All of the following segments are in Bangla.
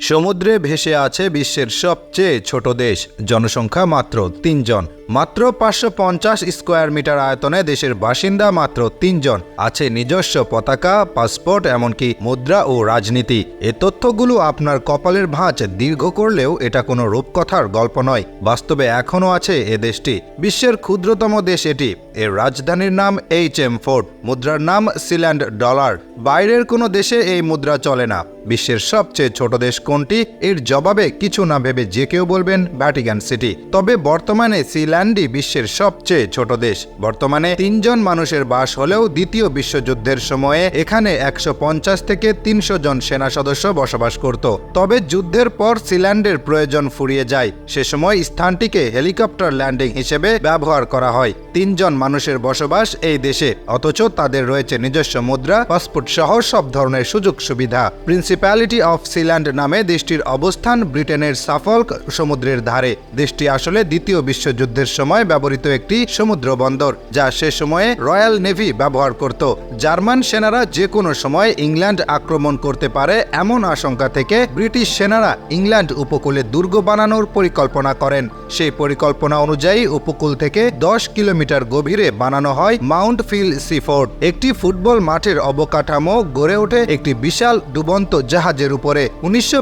সমুদ্রে ভেসে আছে বিশ্বের সবচেয়ে ছোট দেশ। জনসংখ্যা মাত্র তিনজন। মাত্র পাঁচশো পঞ্চাশ স্কোয়ার মিটার আয়তনে দেশের বাসিন্দা মাত্র তিনজন। আছে নিজস্ব পতাকা, পাসপোর্ট, এমনকি মুদ্রা ও রাজনীতি। এ তথ্যগুলো আপনার কপালের ভাঁজ দীর্ঘ করলেও এটা কোনো রূপকথার গল্প নয়। বাস্তবে এখনও আছে এ দেশটি। বিশ্বের ক্ষুদ্রতম দেশ এটি। এর রাজধানীর নাম এইচ এম ফোর্ট। মুদ্রার নাম সিল্যান্ড ডলার। বাইরের কোনো দেশে এই মুদ্রা চলে না। বিশ্বের সবচেয়ে ছোট দেশ কোনটি? এর জবাবে কিছু না ভেবে যে কেউ বলবেন ভ্যাটিকান সিটি। তবে বর্তমানে সিল্যান্ডই বিশ্বের সবচেয়ে ছোট দেশ। বর্তমানে তিনজন মানুষের বাস হলেও দ্বিতীয় বিশ্বযুদ্ধের সময়ে এখানে একশো পঞ্চাশ থেকে তিনশো জন সেনা সদস্য বসবাস করত। তবে যুদ্ধের পর সিল্যান্ডের প্রয়োজন ফুরিয়ে যায়। সে সময় স্থানটিকে হেলিকপ্টার ল্যান্ডিং হিসেবে ব্যবহার করা হয়। তিনজন মানুষের বসবাস এই দেশে। অথচ তাদের রয়েছে নিজস্ব মুদ্রা, পাসপোর্ট সহ সব ধরনের সুযোগ সুবিধা প্রিন্সিপ্যালিটি অফ সিল্যান্ড নামে দেশটির অবস্থান ব্রিটেনের সাফল্ক সমুদ্রের ধারে। দেশটি আসলে দ্বিতীয় বিশ্বযুদ্ধের সময় ব্যবহৃত একটি সমুদ্র বন্দর, যা সে সময়ে রয়্যাল নেভি ব্যবহার করত। জার্মান সেনারা যে কোনো সময় ইংল্যান্ড আক্রমণ করতে পারে এমন আশঙ্কা থেকে ব্রিটিশ সেনারা ইংল্যান্ড উপকূলে দুর্গ বানানোর পরিকল্পনা করেন। সেই পরিকল্পনা অনুযায়ী উপকূল থেকে দশ কিলোমিটার গভীরে বানানো হয় মাউন্ট ফিল সিফোর্ট একটি ফুটবল মাঠের অবকাঠামো গড়ে ওঠে একটি বিশাল ডুবন্ত জাহাজের উপরে। উনিশশো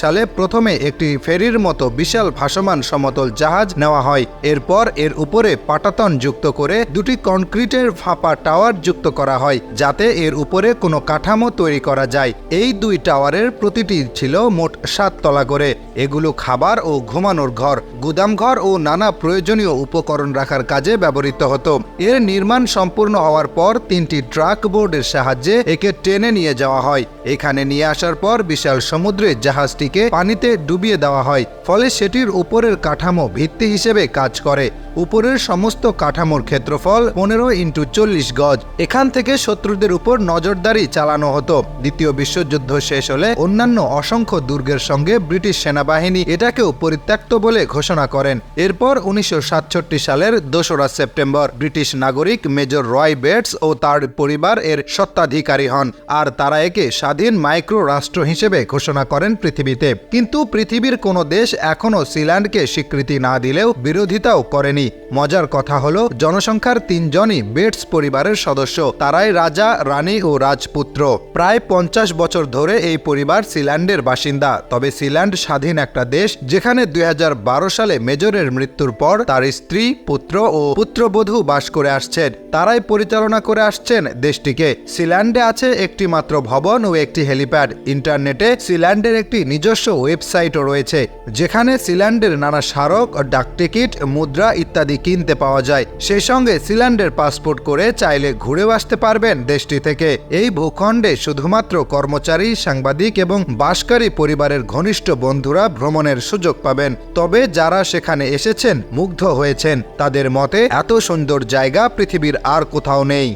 সালে প্রথমে একটি ফেরির মতো বিশাল ভাসমান সমতল জাহাজ নেওয়া হয়। এরপর এর উপরে পাটাতন যুক্ত করে দুটি কনক্রিটের ফাঁপা টাওয়ার যুক্ত করা হয়, যাতে এর উপরে কোনো কাঠামো তৈরি করা যায়। এই দুই টাওয়ারের প্রতিটি ছিল মোট সাত তলা করে। এগুলো খাবার ও ঘুমানোর ঘর গুদামঘর ও নানা প্রয়োজনীয় উপকরণ রাখার কাজে ব্যবহৃত হতো। এর নির্মাণ সম্পূর্ণ হওয়ার পর তিনটি ট্রাক বোর্ডের সাহায্যে একে টেনে নিয়ে যাওয়া হয়। এখানে নিয়ে আসার পর বিশাল সমুদ্রে জাহাজটিকে পানিতে ডুবিয়ে দেওয়া হয়, ফলে সেটির উপরের কাঠামো ভিত্তি হিসেবে কাজ করে। উপরের সমস্ত কাঠামোর ক্ষেত্রফল পনেরো ইন্টু চল্লিশ গজ। এখান থেকে শত্রুদের উপর নজরদারি চালানো হতো। দ্বিতীয় বিশ্বযুদ্ধ শেষ হলে অন্যান্য অসংখ্য দুর্গের সঙ্গে ব্রিটিশ সেনাবাহিনী এটাকেও পরিত্যক্ত বলে ঘোষণা করেন। এরপর উনিশশো সাতষট্টি সালের দোসরা সেপ্টেম্বর, ব্রিটিশ নাগরিক মেজর রয় বেটস ও তার পরিবার এর সত্ত্বাধিকারী হন, আর তারা একে স্বাধীন মাইক্রো রাষ্ট্র হিসেবে ঘোষণা করেন পৃথিবীতে। কিন্তু পৃথিবীর কোনো দেশ এখনও সিল্যান্ডকে স্বীকৃতি না দিলেও বিরোধিতাও করেনি। মজার কথা হলো, জনসংখ্যার তিনজনই বেটস পরিবারের সদস্য। তারাই রাজা, রানী ও রাজপুত্র। প্রায় পঞ্চাশ বছর ধরে এই পরিবার সিল্যান্ডের বাসিন্দা। তবে সিল্যান্ড স্বাধীন একটা দেশ, যেখানে দুই হাজার বারো সালে মেজরের মৃত্যুর পর তার স্ত্রী, পুত্র ও পুত্রবধূ বাস করে আসছেন। তারাই পরিচালনা করে আসছেন দেশটিকে। সিল্যান্ডে আছে একটি মাত্র ভবন ও একটি হেলিপ্যাড। ইন্টারনেটে সিল্যান্ডের একটি নিজস্ব ওয়েবসাইটও রয়েছে, যেখানে সিল্যান্ডের নানা স্মারক ডাকটিকিট মুদ্রা ইত্যাদি কিনতে পাওয়া যায়। সেই সঙ্গে সিল্যান্ডের পাসপোর্ট করে চাইলে ঘুরেও আসতে পারবেন দেশটি থেকে। এই ভূখণ্ডে শুধুমাত্র কর্মচারী, সাংবাদিক এবং বাসকারী পরিবারের ঘনিষ্ঠ বন্ধুরা ভ্রমণের সুযোগ পাবেন। তবে যারা সেখানে এসেছেন, মুগ্ধ হয়েছেন। তাদের মতে, এত সুন্দর জায়গা পৃথিবীর আর কোথাও নেই।